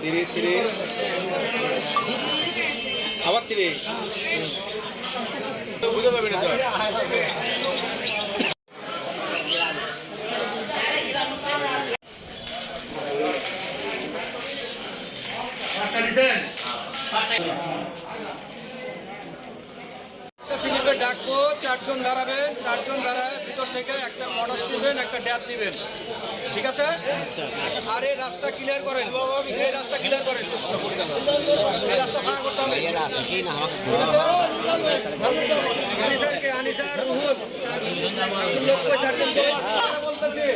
three three আবার three ডাকবো চারজন দাঁড়াবেন চারজন দাঁড়ায় ভিতর থেকে একটা মডাস দিবেন একটা ড্যাব দিবেন ঠিক আছে আর এই রাস্তা ক্লিয়ার করেন এই রাস্তা ক্লিয়ার করেন এই রাস্তা ফাঁকা করতে হবে আনিসার কে আনিসার রুহুল লোক বলতেছি